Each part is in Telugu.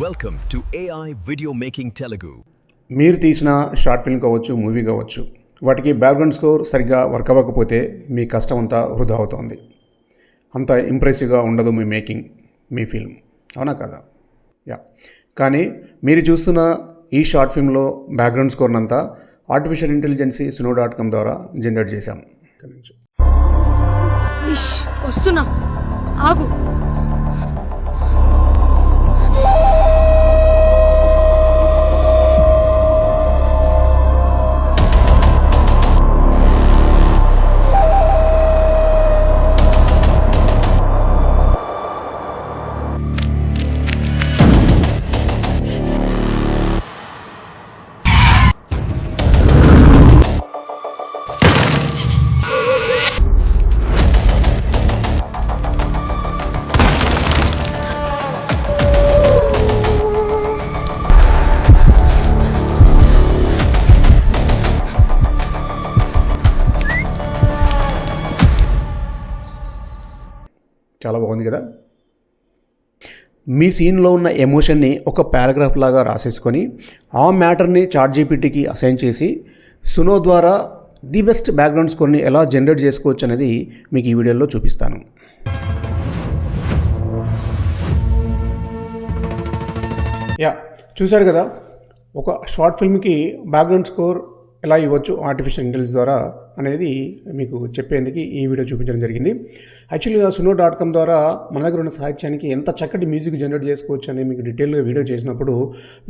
Welcome to AI Video Making Telugu. మీరు తీసిన షార్ట్ ఫిల్మ్ కావచ్చు మూవీ కావచ్చు వాటికి బ్యాక్గ్రౌండ్ స్కోర్ సరిగ్గా వర్క్ అవ్వకపోతే మీ కష్టం అంతా వృధా అవుతుంది. అంత ఇంప్రెసివ్గా ఉండదు మీ మేకింగ్ మీ ఫిల్మ్ అవునా కదా? యా కానీ మీరు చూస్తున్న ఈ షార్ట్ ఫిల్మ్లో బ్యాక్గ్రౌండ్ స్కోర్ని అంతా artificial intelligence Suno dot com ద్వారా జనరేట్ చేశాం. వస్తున్నా. ఆగు. చాలా బాగుంది కదా? మీ సీన్లో ఉన్న ఎమోషన్ని ఒక పారాగ్రాఫ్ లాగా రాసేసుకొని ఆ మ్యాటర్ని చాట్ జీపీటీకి అసైన్ చేసి సునో ద్వారా ది బెస్ట్ బ్యాక్గ్రౌండ్ స్కోర్ని ఎలా జనరేట్ చేసుకోవచ్చు అనేది మీకు ఈ వీడియోలో చూపిస్తాను. యా చూశారు కదా? ఒక షార్ట్ ఫిల్మ్కి బ్యాక్గ్రౌండ్ స్కోర్ ఎలా ఇవ్వచ్చు? ఆర్టిఫిషియల్ ఇంటెలిజెన్స్ ద్వారా అనేది మీకు చెప్పేందుకు ఈ వీడియో చూపించడం జరిగింది. యాక్చువల్గా సునో డాట్ కామ్ ద్వారా మన దగ్గర ఉన్న సాహిత్యానికి ఎంత చక్కటి మ్యూజిక్ జనరేట్ చేసుకోవచ్చు అని మీకు డీటెయిల్గా వీడియో చేసినప్పుడు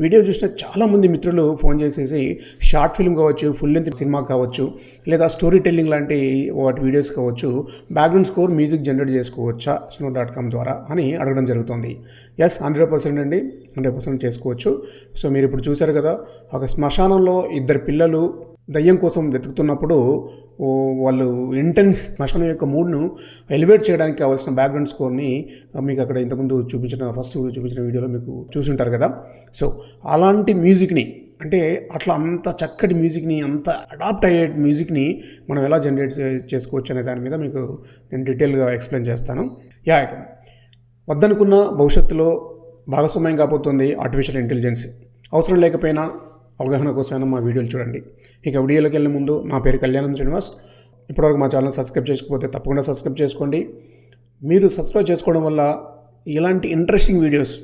వీడియో చూసిన చాలామంది మిత్రులు ఫోన్ చేసేసి షార్ట్ ఫిల్మ్ కావచ్చు ఫుల్ లెంత్ సినిమా కావచ్చు లేదా స్టోరీ టెల్లింగ్ లాంటి వాటి వీడియోస్ కావచ్చు బ్యాక్గ్రౌండ్ స్కోర్ మ్యూజిక్ జనరేట్ చేసుకోవచ్చా స్నో డాట్ కామ్ ద్వారా అని అడగడం జరుగుతుంది. ఎస్ హండ్రెడ్ పర్సెంట్ అండి. హండ్రెడ్ పర్సెంట్ చేసుకోవచ్చు. సో మీరు ఇప్పుడు చూశారు కదా ఒక శ్మశానంలో ఇద్దరు పిల్లలు దయ్యం కోసం వెతుకుతున్నప్పుడు వాళ్ళు ఇంటెన్స్ నష్టం యొక్క మూడ్ను ఎలివేట్ చేయడానికి కావాల్సిన బ్యాక్గ్రౌండ్ స్కోర్ని మీకు అక్కడ ఇంతకుముందు చూపించిన ఫస్ట్ చూపించిన వీడియోలో మీకు చూసి ఉంటారు కదా. సో అలాంటి మ్యూజిక్ని అంటే అట్లా అంత చక్కటి మ్యూజిక్ని అంత అడాప్ట్ అయ్యే మ్యూజిక్ని మనం ఎలా జనరేట్ చేసుకోవచ్చు అనే దాని మీద మీకు నేను డీటెయిల్గా ఎక్స్ప్లెయిన్ చేస్తాను. యా ఇక వద్దనుకున్న భవిష్యత్తులో భాగస్వామ్యం కాబోతుంది ఆర్టిఫిషియల్ ఇంటెలిజెన్స్ అవసరం లేకపోయినా అవగాహన కోసమైనా మా వీడియోలు చూడండి. ఇక వీడియోలోకి వెళ్ళే ముందు నా పేరు కళ్యాణం శ్రీనివాస్. ఇప్పటివరకు మా ఛానల్ సబ్స్క్రైబ్ చేసుకోకపోతే తప్పకుండా సబ్స్క్రైబ్ చేసుకోండి. మీరు సబ్స్క్రైబ్ చేసుకోవడం వల్ల ఇలాంటి ఇంట్రెస్టింగ్ వీడియోస్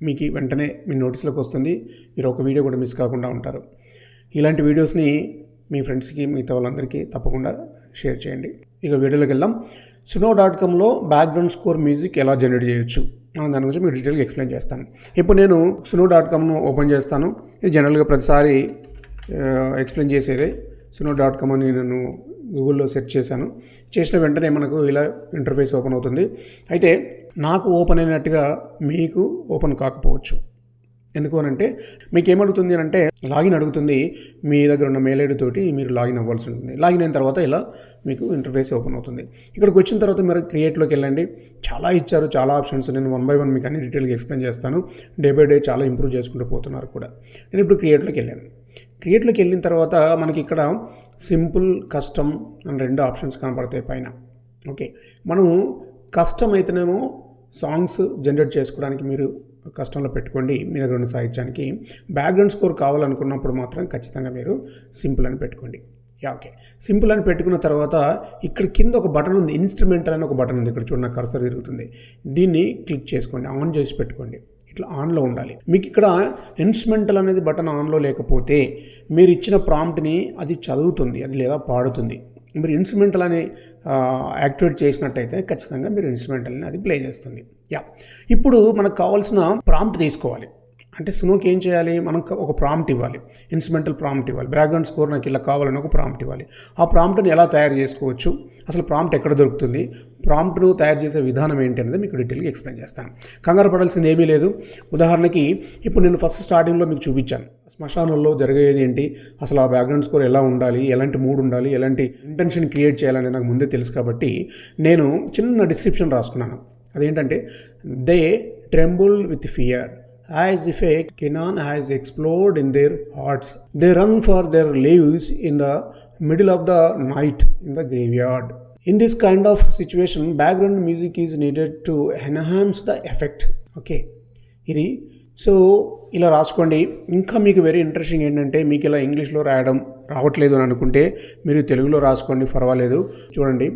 మీకు వెంటనే మీ నోటీస్లోకి వస్తుంది. మీరు ఒక వీడియో కూడా మిస్ కాకుండా ఉంటారు. ఇలాంటి వీడియోస్ని మీ ఫ్రెండ్స్కి మిగతా వాళ్ళందరికీ తప్పకుండా షేర్ చేయండి. ఇక వీడియోలోకి వెళ్దాం. సునో డాట్ కామ్లో బ్యాక్గ్రౌండ్ స్కోర్ మ్యూజిక్ ఎలా జనరేట్ చేయొచ్చు? దాని గురించి మీకు డీటెయిల్గా ఎక్స్ప్లెయిన్ చేస్తాను. ఇప్పుడు నేను సునో డాట్ కామ్ను ఓపెన్ చేస్తాను. ఇది జనరల్గా ప్రతిసారి ఎక్స్ప్లెయిన్ చేసేదే. సునో డాట్ కామ్ అని నేను గూగుల్లో సెర్చ్ చేశాను. చేసిన వెంటనే మనకు ఇలా ఇంటర్ఫేస్ ఓపెన్ అవుతుంది. అయితే నాకు ఓపెన్ అయినట్టుగా మీకు ఓపెన్ కాకపోవచ్చు. ఎందుకు అని అంటే మీకు ఏమడుగుతుంది అని అంటే లాగిన్ అడుగుతుంది మీ దగ్గర ఉన్న మెయిల్ ఐడి తోటి మీరు లాగిన్ అవ్వాల్సి ఉంటుంది. లాగిన్ అయిన తర్వాత ఇలా మీకు ఇంటర్ఫేస్ ఓపెన్ అవుతుంది. ఇక్కడికి వచ్చిన తర్వాత మీరు క్రియేట్లోకి వెళ్ళండి. చాలా ఇచ్చారు చాలా ఆప్షన్స్ నేను వన్ బై వన్ మీకు అన్ని డీటెయిల్గా ఎక్స్ప్లెయిన్ చేస్తాను. డే బై డే చాలా ఇంప్రూవ్ చేసుకుంటూ పోతున్నారు కూడా. నేను ఇప్పుడు క్రియేట్లోకి వెళ్ళాను. క్రియేట్లోకి వెళ్ళిన తర్వాత మనకి ఇక్కడ సింపుల్ కస్టమ్ అని రెండు ఆప్షన్స్ కనపడతాయి పైన. ఓకే మనం కస్టమ్ అయితేనేమో సాంగ్స్ జనరేట్ చేసుకోవడానికి మీరు కష్టంలో పెట్టుకోండి మీ దగ్గర ఉన్న సాహిత్యానికి. బ్యాక్గ్రౌండ్ స్కోర్ కావాలనుకున్నప్పుడు మాత్రం ఖచ్చితంగా మీరు సింపుల్ అని పెట్టుకోండి. యా ఓకే సింపుల్ అని పెట్టుకున్న తర్వాత ఇక్కడ కింద ఒక బటన్ ఉంది ఇన్స్ట్రుమెంటల్ అని ఒక బటన్ ఉంది. ఇక్కడ చూడండి కర్సర్ తిరుగుతుంది. దీన్ని క్లిక్ చేసుకోండి ఆన్ చేసి పెట్టుకోండి. ఇట్లా ఆన్లో ఉండాలి. మీకు ఇక్కడ ఇన్స్ట్రుమెంటల్ అనేది బటన్ ఆన్లో లేకపోతే మీరు ఇచ్చిన ప్రాంప్ట్ని అది చదువుతుంది అది లేదా పాడుతుంది. మీరు ఇన్స్ట్రుమెంటల్ అని యాక్టివేట్ చేసినట్టయితే ఖచ్చితంగా మీరు ఇన్స్ట్రుమెంటల్ని అది ప్లే చేస్తుంది. యా ఇప్పుడు మనకు కావాల్సిన ప్రాంప్ట్ తీసుకోవాలి. అంటే సునోకి ఏం చేయాలి? మనం ఒక ప్రాంప్ట్ ఇవ్వాలి. ఇన్స్ట్రుమెంటల్ ప్రాంప్ట్ ఇవ్వాలి. బ్యాక్గ్రౌండ్ స్కోర్ నాకు ఇలా కావాలని ఒక ప్రాంప్ట్ ఇవ్వాలి. ఆ ప్రాంప్ట్ని ఎలా తయారు చేసుకోవచ్చు? అసలు ప్రాంప్ట్ ఎక్కడ దొరుకుతుంది? ప్రాంప్ట్ను తయారు చేసే విధానం ఏంటి అనేది మీకు డీటెయిల్గా ఎక్స్ప్లెయిన్ చేస్తాను. కంగారు పడాల్సింది ఏమీ లేదు. ఉదాహరణకి ఇప్పుడు నేను ఫస్ట్ స్టార్టింగ్లో మీకు చూపించాను. శ్మశానంలో జరిగేది ఏంటి? అసలు ఆ బ్యాక్గ్రౌండ్ స్కోర్ ఎలా ఉండాలి? ఎలాంటి మూడ్ ఉండాలి? ఎలాంటి ఇంటెన్షన్ క్రియేట్ చేయాలని నాకు ముందే తెలుసు కాబట్టి నేను చిన్న డిస్క్రిప్షన్ రాసుకున్నాను. అదేంటంటే they tremble with fear as if a cannon has exploded in their hearts. They run for their lives in the middle of the night in the graveyard. In this kind of situation, background music is needed to enhance the effect. Okay. ఇది సో ఇలా రాసుకోండి ఇంకా మీకు వెరీ ఇంట్రెస్టింగ్ ఏంటంటే మీకు ఇలా ఇంగ్లీష్లో రాయడం రావట్లేదు అని అనుకుంటే మీరు తెలుగులో రాసుకోండి పర్వాలేదు చూడండి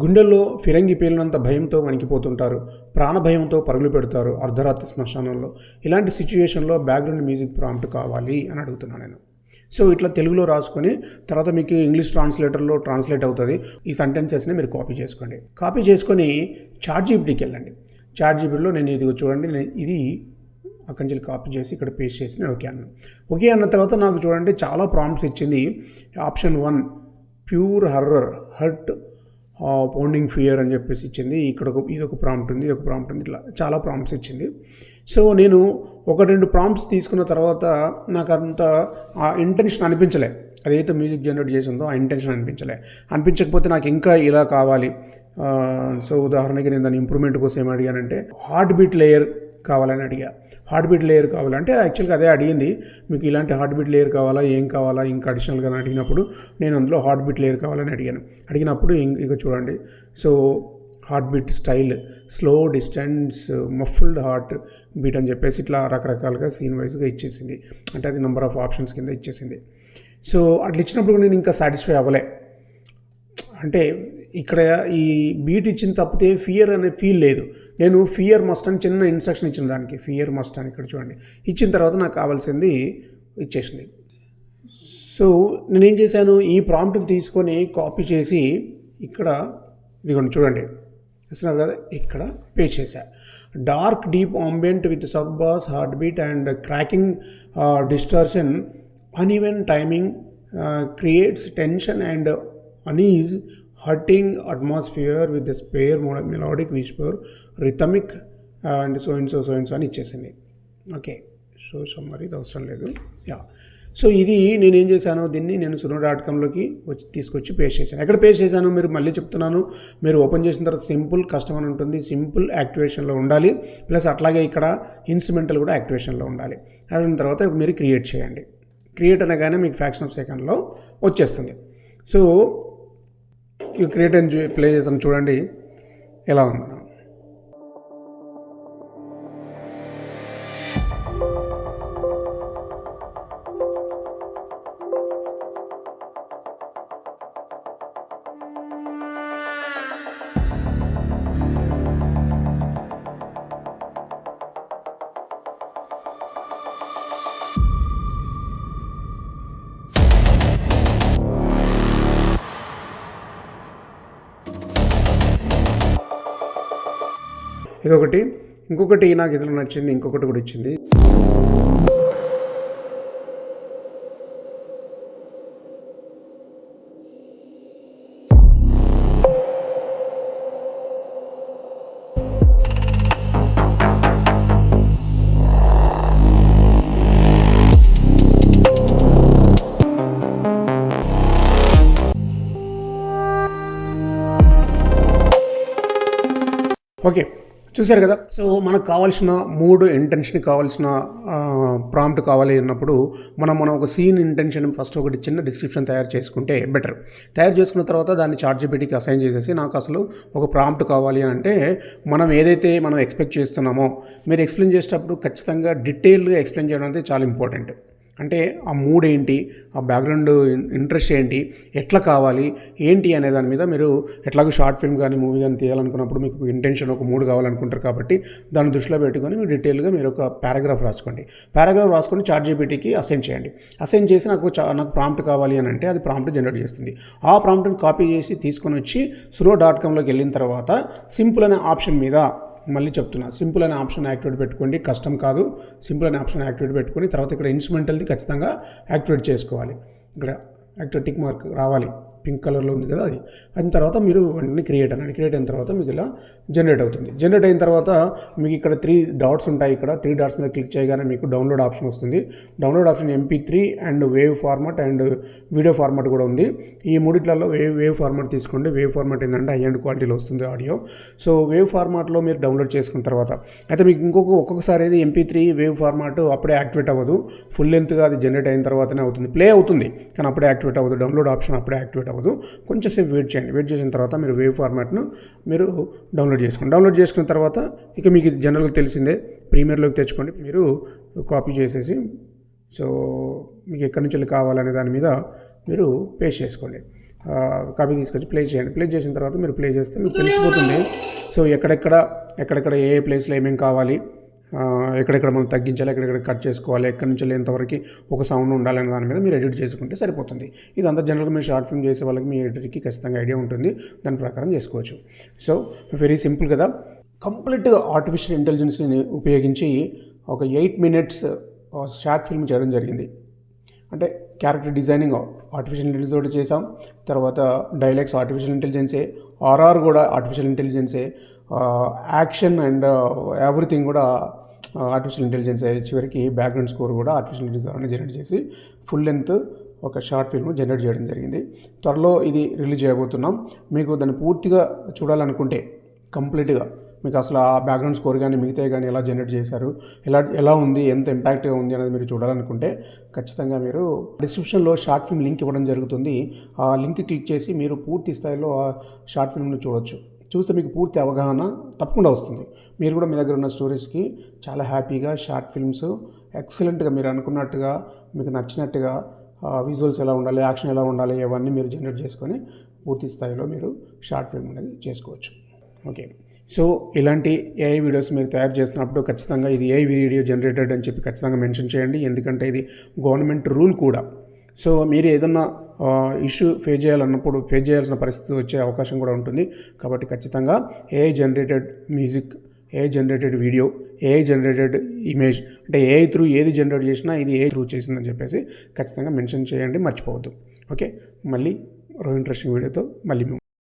గుండెల్లో ఫిరంగి పేలినంత భయంతో వణికిపోతుంటారు. ప్రాణ భయంతో పరుగులు పెడతారు అర్ధరాత్రి శ్మశానంలో. ఇలాంటి సిచ్యువేషన్లో బ్యాక్గ్రౌండ్ మ్యూజిక్ ప్రాంప్ట్ కావాలి అని అడుగుతున్నాను నేను. సో ఇట్లా తెలుగులో రాసుకొని తర్వాత మీకు ఇంగ్లీష్ ట్రాన్స్లేటర్లో ట్రాన్స్లేట్ అవుతుంది. ఈ సెంటెన్సెస్ని మీరు కాపీ చేసుకోండి. కాపీ చేసుకొని చార్ట్ జీపీటీకి వెళ్ళండి. చార్ట్ జీపీటీలో నేను ఇది చూడండి నేను ఇది అక్కడి నుంచి కాపీ చేసి ఇక్కడ పేస్ట్ చేసి నేను ఓకే అన్నాను. ఓకే అన్న తర్వాత నాకు చూడండి చాలా ప్రాంప్ట్స్ ఇచ్చింది. Option one pure horror heart pounding fear అని చెప్పేసి ఇచ్చింది. ఇక్కడ ఒక ఇది ఒక ప్రాంప్ట్ ఉంది ఇది ఒక ప్రాంప్ట్ ఉంది. ఇట్లా చాలా ప్రాంప్ట్స్ ఇచ్చింది. సో నేను ఒక రెండు ప్రాంప్ట్స్ తీసుకున్న తర్వాత నాకు అంత ఆ ఇంటెన్షన్ అనిపించలే. అదైతే మ్యూజిక్ జనరేట్ చేసిందో ఆ ఇంటెన్షన్ అనిపించలే. అనిపించకపోతే నాకు ఇంకా ఇలా కావాలి. సో ఉదాహరణకి నేను దాని ఇంప్రూవ్మెంట్ కోసం ఏమడిగానంటే అడిగానంటే హార్ట్ బీట్ లేయర్ కావాలని అడిగా. హార్ట్ బీట్ లేయర్ కావాలంటే యాక్చువల్గా అదే అడిగింది. మీకు ఇలాంటి హార్ట్ బీట్ లేయర్ కావాలా? ఏం కావాలా? ఇంకా అడిషనల్గా అడిగినప్పుడు నేను అందులో హార్ట్ బీట్ లేయర్ కావాలని అడిగాను. అడిగినప్పుడు ఇంక ఇక చూడండి. So heart beat style slow distance muffled heart beat అని చెప్పేసి ఇట్లా రకరకాలుగా సీన్ వైజ్గా ఇచ్చేసింది. అంటే అది నెంబర్ ఆఫ్ ఆప్షన్స్ కింద ఇచ్చేసింది. సో అట్లా ఇచ్చినప్పుడు నేను ఇంకా సాటిస్ఫై అవ్వలే. అంటే ఇక్కడ ఈ బీట్ ఇచ్చిన తప్పితే ఫియర్ అనే ఫీల్ లేదు. నేను ఫియర్ మస్ట్ అని చిన్న ఇన్స్ట్రక్షన్ ఇచ్చిన దానికి. ఫియర్ మస్ట్ అని ఇక్కడ చూడండి. ఇచ్చిన తర్వాత నాకు కావాల్సింది ఇచ్చేసింది. సో నేనేం చేశాను? ఈ ప్రాంప్ట్ని తీసుకొని కాపీ చేసి ఇక్కడ ఇదిగోండి చూడండి. ఇస్తున్నారు కదా? ఇక్కడ పే చేశా. Dark deep ambient with sub bass heart beat and cracking distortion uneven timing creates tension and unease, hurting atmosphere with the spare melo- melodic whisper, rhythmic and so and so so and so అని ఇచ్చేసింది. ఓకే సో సమ్మరీ ఇది అవసరం లేదు. యా సో ఇది నేను ఏం చేశాను దీన్ని నేను సునో డాట్ కామ్లోకి వచ్చి తీసుకొచ్చి పేస్ట్ చేశాను. ఎక్కడ పేస్ట్ చేశాను మీరు మళ్ళీ చెప్తున్నాను. మీరు ఓపెన్ చేసిన తర్వాత సింపుల్ కస్టమర్ అని ఉంటుంది. సింపుల్ యాక్టివేషన్లో ఉండాలి. ప్లస్ అట్లాగే ఇక్కడ ఇన్స్ట్రుమెంటల్ కూడా యాక్టివేషన్లో ఉండాలి. అయిన తర్వాత మీరు క్రియేట్ చేయండి. క్రియేట్ అనగానే మీకు ఫ్యాక్షన్ ఆఫ్ సెకండ్లో వచ్చేస్తుంది. సో ఈ క్రియేట్ అని ప్లే చేసాను. చూడండి ఎలా ఉందో. ఇదొకటి. ఇంకొకటి నాకు ఇందులో నచ్చింది ఇంకొకటి కూడా ఇచ్చింది. ఓకే. చూశారు కదా? సో మనకు కావాల్సిన మూడు ఇంటెన్షన్ కావాల్సిన ప్రాంప్ట్ కావాలి అన్నప్పుడు మనం మనం ఒక సీన్ ఇంటెన్షన్ ఫస్ట్ ఒకటి చిన్న డిస్క్రిప్షన్ తయారు చేసుకుంటే బెటర్ తయారు చేసుకున్న తర్వాత దాన్ని చార్ట్ అసైన్ చేసేసి నాకు అసలు ఒక ప్రాంప్ట్ కావాలి అని అంటే మనం ఏదైతే మనం ఎక్స్పెక్ట్ చేస్తున్నామో మీరు ఎక్స్ప్లెయిన్ చేసేటప్పుడు ఖచ్చితంగా డీటెయిల్గా ఎక్స్ప్లెయిన్ చేయడం అనేది చాలా ఇంపార్టెంట్ అంటే ఆ మూడ్ ఏంటి? ఆ బ్యాక్గ్రౌండ్ ఇంట్రెస్ట్ ఏంటి? ఎట్లా కావాలి? ఏంటి అనే దాని మీద మీరు ఎట్లాగో షార్ట్ ఫిల్మ్ కానీ మూవీ కానీ తీయాలనుకున్నప్పుడు మీకు ఇంటెన్షన్ ఒక మూడు కావాలనుకుంటారు కాబట్టి దాన్ని దృష్టిలో పెట్టుకొని మీరు డీటెయిల్గా మీరు ఒక పారాగ్రాఫ్ రాసుకోండి. పారాగ్రాఫ్ రాసుకొని చార్ట్ జీపీటీకి అసైన్ చేయండి. అసైన్ చేసి నాకు చా నాకు ప్రాంప్ట్ కావాలి అని అంటే అది ప్రాంప్ట్ జనరేట్ చేస్తుంది. ఆ ప్రాంప్ట్ని కాపీ చేసి తీసుకొని వచ్చి స్లో డాట్ కామ్లోకి వెళ్ళిన తర్వాత సింపుల్ అనే ఆప్షన్ మీద మళ్ళీ చెప్తున్నా. సింపుల్ అనే ఆప్షన్ యాక్టివేట్ పెట్టుకోండి. కష్టం కాదు. సింపుల్ అనే ఆప్షన్ యాక్టివేట్ పెట్టుకొని తర్వాత ఇక్కడ ఇన్స్ట్రుమెంటల్ది ఖచ్చితంగా యాక్టివేట్ చేసుకోవాలి. ఇక్కడ యాక్టివేట్ టిక్ మార్క్ రావాలి. పింక్ కలర్లో ఉంది కదా అది. అయిన తర్వాత మీరు వెంటనే క్రియేట్ అనండి. క్రియేట్ అయిన తర్వాత మీకు ఇలా జనరేట్ అవుతుంది. జనరేట్ అయిన తర్వాత మీకు ఇక్కడ త్రీ డాట్స్ ఉంటాయి ఇక్కడ. త్రీ డాట్స్ మీద క్లిక్ చేయగానే మీకు డౌన్లోడ్ ఆప్షన్ వస్తుంది. Download option MP three and wave format and video format కూడా ఉంది. ఈ మూడిట్లలో వేవ్ వేవ్ ఫార్మాట్ తీసుకోండి. వేవ్ ఫార్మాట్ ఏంటంటే హై అండ్ క్వాలిటీలో వస్తుంది ఆడియో సో వేవ్ ఫార్మాట్లో మీరు డౌన్లోడ్ చేసుకున్న తర్వాత అయితే మీకు ఇంకొక ఒక్కొక్కసారి అయితే ఎంపీ త్రీ వేవ్ ఫార్మాట్ అప్పుడే యాక్టివేట్ అవ్వదు. ఫుల్ లెంత్గా అది జనరేట్ అయిన తర్వాతనే అవుతుంది. ప్లే అవుతుంది. కానీ అప్పుడే యాక్టివేట్ యాక్టివేట్ అవ్వదు. డౌన్లోడ్ ఆప్షన్ అప్పుడే యాక్టివేట్ అవ్వదు. కొంచెం సేపు వెయిట్ చేయండి. వెయిట్ చేసిన తర్వాత మీరు వేవ్ ఫార్మాట్ను మీరు డౌన్లోడ్ చేసుకోండి. డౌన్లోడ్ చేసుకున్న తర్వాత ఇక మీకు ఇది జనరల్గా తెలిసిందే. ప్రీమియర్లోకి తెచ్చుకోండి. మీరు కాపీ చేసేసి సో మీకు ఎక్కడి నుంచి కావాలనే దాని మీద మీరు పే చేసుకోండి. కాపీ తీసుకొచ్చి ప్లే చేయండి. ప్లే చేసిన తర్వాత మీరు ప్లే చేస్తే మీకు తెలిసిపోతుంది. సో ఎక్కడెక్కడ ఎక్కడెక్కడ ఏ ఏ ప్లేస్లో ఏమేమి కావాలి ఎక్కడెక్కడ మనం తగ్గించాలి ఎక్కడెక్కడ కట్ చేసుకోవాలి ఎక్కడి నుంచి ఎంతవరకు ఒక సౌండ్ ఉండాలనే దాని మీద మీరు ఎడిట్ చేసుకుంటే సరిపోతుంది. ఇదంతా జనరల్గా మీరు షార్ట్ ఫిల్మ్ చేసే వాళ్ళకి మీ ఎడిటర్కి ఖచ్చితంగా ఐడియా ఉంటుంది. దాని ప్రకారం చేసుకోవచ్చు. సో వెరీ సింపుల్ కదా. కంప్లీట్గా ఆర్టిఫిషియల్ ఇంటెలిజెన్స్ని ఉపయోగించి ఒక ఎయిట్ మినిట్స్ షార్ట్ ఫిల్మ్ చేయడం జరిగింది. అంటే క్యారెక్టర్ డిజైనింగ్ ఆర్టిఫిషియల్ ఇంటెలిజెన్స్ తోటి చేసాం తర్వాత డైలాగ్స్ ఆర్టిఫిషియల్ ఇంటెలిజెన్సే ఆర్ఆర్ కూడా ఆర్టిఫిషియల్ ఇంటెలిజెన్సే యాక్షన్ అండ్ ఎవ్రీథింగ్ కూడా ఆర్టిఫిషియల్ ఇంటెలిజెన్సే చివరికి బ్యాక్గ్రౌండ్ స్కోర్ కూడా ఆర్టిఫిషియల్ ఇంటెలిజెన్స్ జనరేట్ చేసి ఫుల్ లెంత్ ఒక షార్ట్ ఫిల్మ్ జనరేట్ చేయడం జరిగింది. త్వరలో ఇది రిలీజ్ చేయబోతున్నాం. మీకు దాన్ని పూర్తిగా చూడాలనుకుంటే కంప్లీట్గా మీకు అసలు ఆ బ్యాక్గ్రౌండ్ స్కోర్ కానీ మిగతా కానీ ఎలా జనరేట్ చేశారు ఎలా ఎలా ఉంది ఎంత ఇంపాక్ట్గా ఉంది అనేది మీరు చూడాలనుకుంటే ఖచ్చితంగా మీరు డిస్క్రిప్షన్లో షార్ట్ ఫిల్మ్ లింక్ ఇవ్వడం జరుగుతుంది. ఆ లింక్ క్లిక్ చేసి మీరు పూర్తి స్థాయిలో ఆ షార్ట్ ఫిల్మ్ని చూడొచ్చు. చూస్తే మీకు పూర్తి అవగాహన తప్పకుండా వస్తుంది. మీరు కూడా మీ దగ్గర ఉన్న స్టోరీస్కి చాలా హ్యాపీగా షార్ట్ ఫిల్మ్స్ ఎక్సలెంట్గా మీరు అనుకున్నట్టుగా మీకు నచ్చినట్టుగా విజువల్స్ ఎలా ఉండాలి యాక్షన్ ఎలా ఉండాలి ఇవన్నీ మీరు జనరేట్ చేసుకొని పూర్తి స్థాయిలో మీరు షార్ట్ ఫిల్మ్ అనేది చేసుకోవచ్చు. ఓకే. సో ఇలాంటి ఏఐ వీడియోస్ మీరు తయారు చేస్తున్నప్పుడు ఖచ్చితంగా ఇది ఏఐ వీడియో జనరేటెడ్ అని చెప్పి ఖచ్చితంగా మెన్షన్ చేయండి. ఎందుకంటే ఇది గవర్నమెంట్ రూల్ కూడా. సో మీరు ఏదన్నా ఇష్యూ ఫేస్ చేయాలన్నప్పుడు ఫేస్ చేయాల్సిన పరిస్థితి వచ్చే అవకాశం కూడా ఉంటుంది. కాబట్టి ఖచ్చితంగా AI generated music AI generated video AI generated image అంటే ఏ త్రూ ఏది జనరేట్ చేసినా ఇది ఏ త్రూ చేసిందని చెప్పేసి ఖచ్చితంగా మెన్షన్ చేయండి మర్చిపోవద్దు. ఓకే మళ్ళీ మరో ఇంట్రెస్టింగ్ వీడియోతో మళ్ళీ మేము